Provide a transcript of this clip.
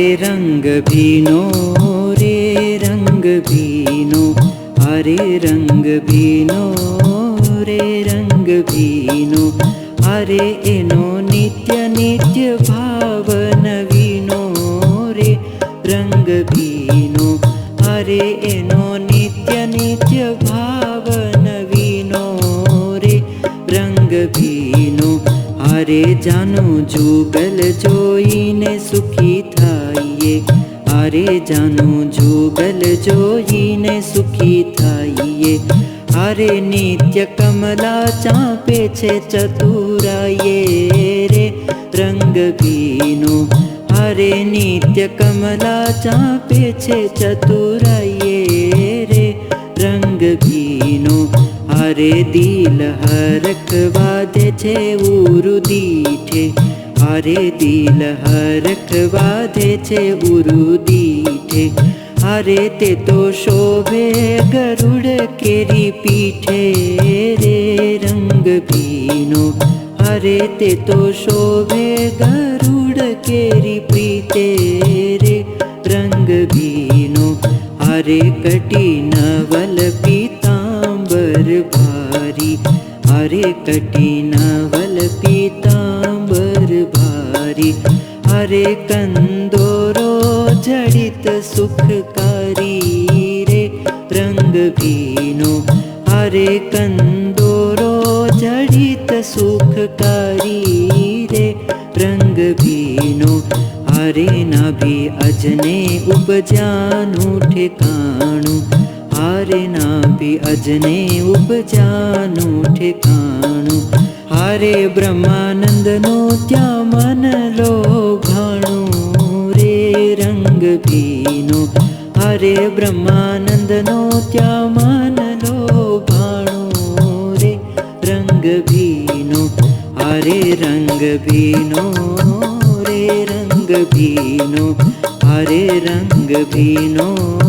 भीनो रे रंग भीनो अरे रंग भीनो रे रंग भीनो अरे एनो नित्य नित्य भाव नवीनो रे रंग भीनो अरे एनो नित्य नित्य भाव नवीनो रे रंग भीनो अरे जानो जुगल जोईने सुखी अरे नित्य कमला चापे छे चतुराये रे रंग भीनो अरे नित्य कमला चापे छे चतुराये रे रंग भीनो अरे दिल हरक वादे छे अरे दिल हरक वादे छे उरु दीठे। अरे ते तो शोभे गरुड़ केरी पीठे। रे रंग भीनो अरे ते तो शोभे गरुड़ केरी प्रीते रे रंग भीनो अरे कटी नवल पीतांबर भारी। अरे कटी नवल पीतांबर कंदोरो जड़ित सुखकारी रे रंग भीनो अरे कंदोरो जड़ित सुखकारी रे रंग भीनो अरे नाभि अजने उपजानु ठिकाणु। अरे नाभि अजने उपजानु ठिकाणु अरे ब्रह्मानंदनो त्या मन लो भाणु रे रंग भीनो अरे ब्रह्मानंदनो त्या मन लो भाणु रे रंग भीनो अरे रंग भीनो रे रंग भीनो अरे रंग भीनो रे